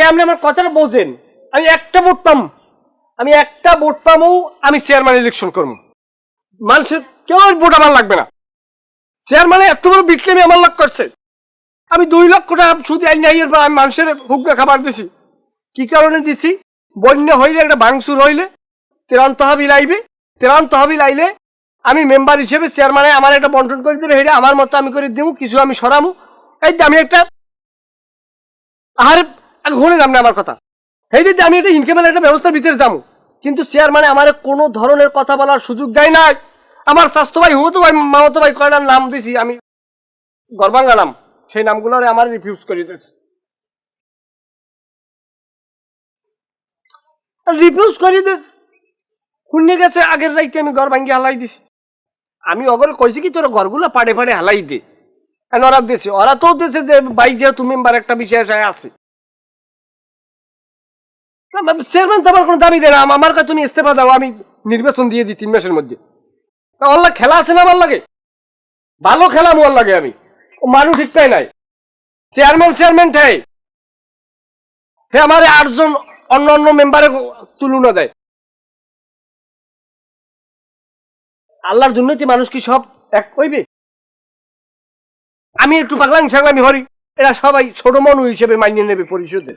আগে আপনি আমার কথাটা বোঝেন আমি একটা ভোট পাম। আমি একটা ভোট পামও আমি চেয়ারম্যান ইলেকশন করব মানুষের কেউ আর ভোট আমার লাগবে না। চেয়ারম্যানে এত বড় বিক্রেমি আমার লাভ করছে। আমি দুই লক্ষ টাকা সুদ আইন নাই আমি মানুষের হুকনা খাবার দিছি। কি কারণে দিছি? বন্যা হইলে একটা ভাঙচুর হইলে তেরান তহবিল আইবে। তেরান তহবিল আইলে আমি মেম্বার হিসেবে চেয়ারম্যানে আমার একটা বন্টন করে দিলে এটা আমার মতো আমি করে দিব কিছু আমি সরামু। এই আমি একটা আহারে ঘুরে নাম না আমার কথা। এই যে আমি একটা ইনকামের একটা ব্যবস্থার ভিতরে যাব, কিন্তু চেয়ারম্যানে আমার কোনো ধরনের কথা বলার সুযোগ দেয় না আমার স্বাস্থ্য ভাই হুমতো ভাই মামতো ভাই কয়টার নাম দিছি আমি গর্বাঙ্গা নাম, সেই নামগুলো আমার রিফিউজ করে দিয়েছে। রিফিউজ করে দিয়েছে। শুনে গেছে, আগের রাইতে আমি ঘর ভাঙ্গি হালাই দিছি। আমি অগরে কইছি কি, তোর ঘরগুলো পাড়ে পাড়ে হালাই দে। আর ওরা দিয়েছে ওরা তো দিয়েছে যে, ভাই যেহেতু মেম্বার একটা বিষয় আছে। চেয়ারম্যান তো আমার কোনো দাবি দেয় না। আমার কাছে তুমি ইস্তেফা দাও, আমি নির্বাচন দিয়ে দিই তিন মাসের মধ্যে। আল্লাহ খেলা আছে না আমার লাগে ভালো খেলা আমার লাগে আমি মানুষ ঠিক পাই নাই। চেয়ারম্যান চেয়ারম্যান ঠাই। হে, আমার আটজন অন্য অন্য মেম্বারে তুলনা দেয়। আল্লাহর জন্যই তো মানুষ কি সব এক কইবে আমি একটু পাগলাং ছাগলামি হরি এরা সবাই ছোট মনু হিসেবে মানিয়ে নেবে পরিষদের।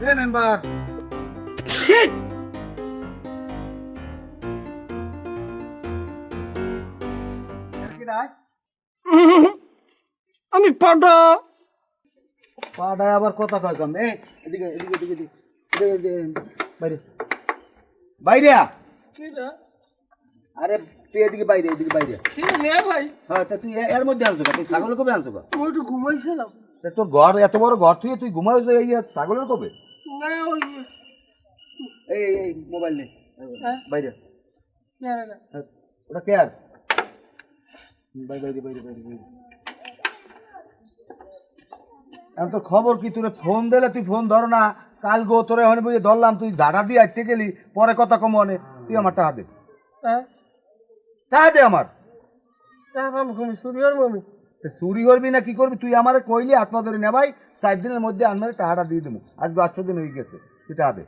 মেম্বার। আমি পাটা পাড়ায় আবার কথা কয় কম এ এদিকে এদিকে এদিকে এদিকে বাইরে। বাইরে আরে তুই এদিকে বাইরে এদিকে বাইরে। ভাই? হ্যাঁ তা তুই এর মধ্যে আনছো তুই ছাগল কবে আনছো একটু ঘুমাইছিলাম। তোর ঘর এত বড় ঘর তুই তুই ঘুমাইছ এই ছাগলের কবে? না ওই এই এই, এই মোবাইল নে? বাইরে। না, না, না। ওটা কে আর? বাইরে বাইরে বাইরে বাইরে বাইরে। এখন তোর খবর কি? তোরে ফোন দিলে তুই ফোন ধর না। কাল গো তোরে হনে বুঝে ধরলাম তুই ঝাড়া দিয়ে আটকে গেলি পরে কথা কম অনে। তুই আমার টাকা দে। হ্যাঁ? টাকা দে আমার। টাকা চুরিয়ার মমি। চুরি করবি না কি করবি? তুই আমারে কইলি আত্মা ধরে নে ভাই চার দিনের মধ্যে আমার টাকাটা দিয়ে দেবো। আজকে আষ্ট দিন হয়ে গেছে তুই টাকা দে।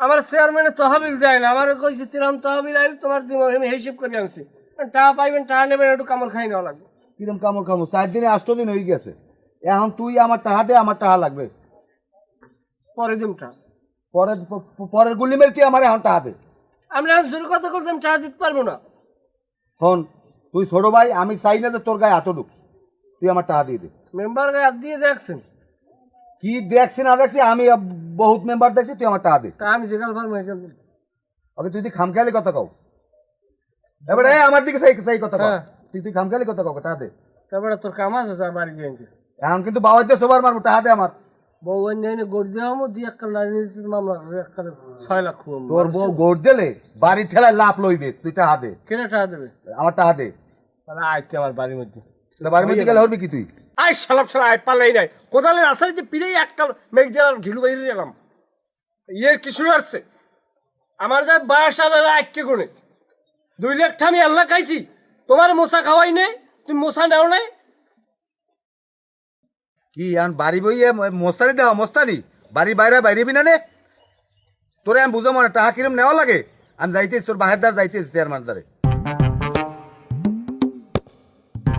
আমার চেয়ারম্যানে তহবিল দেয় না আমার কইছে তিরাম তহবিল আইলে তোমার আমি হিসেব করে আনছি। টাকা পাইবেন টাকা নেবেন একটু কামড় খাই নেওয়া লাগবে। কিরম কামড় খামো চার দিনে আষ্ট দিন হয়ে গেছে। এখন তুই আমার টাকা দে আমার টাকা লাগবে। পরে দিন টাকা পরের পরের গুলি মেরে তুই আমার এখন টাকা দে। আমি এখন জোরে কথা করতাম টাকা দিতে পারব না। শোন তুই ছোট ভাই আমি চাই না যে তোর গায়ে হাত ঢুক তুই আমার টাকা দিয়ে দে। মেম্বার গায়ে হাত দিয়ে দেখছেন? কি দেখছি না দেখছি আমি বহুত মেম্বার দেখছি তুই আমার টাকা দে। আমি একাল ওকে তুই খামখেয়ালি কথা কও। এবারে আমার দিকে সেই সেই কথা কও। হ্যাঁ। তুই তুই খামখেয়ালি কথা কও টাকা দে। তারপরে তোর কাম আছে যা বাড়ি গিয়ে এখন কিন্তু বাবার দিয়ে সবার মারবো টাকা দে আমার। বউ অন্য গড় দিয়ে একটা নারী নির্যাতন মামলা করে একটা ছয় লাখ খুব। তোর বউ গোট দিলে বাড়ি ঠেলায় লাভ লইবে তুই টাকা দে। কেটে টাকা দেবে? আমার টাকা দে। তাহলে আইতে আমার বাড়ির মধ্যে। তা বাড়ির মধ্যে গেলে হবি কি তুই? আই সালাপ সালা আই পালাই নাই। কোদালের আসার যে পিড়েই একটা মেঘ দিলাম ঘিলু বাইরে গেলাম। কিছু আসছে আমার যা বাস আলাদা আটকে কোনে দুই লাখ আমি আল্লাহ খাইছি। তোমার মশা খাওয়াই নেই তুমি মশা নেও নাই। কি বাড়ি বইয়ে মোস্তানি দেওয়া মোস্তানি? বাড়ি বাইরে বাইরে বি না? নে তোরে আমি বুঝো মানে টাকা কিরম নেওয়া লাগে? আমি যাইতেছি তোর বাহের দ্বার যাইতেছি চেয়ারম্যান দ্বারে।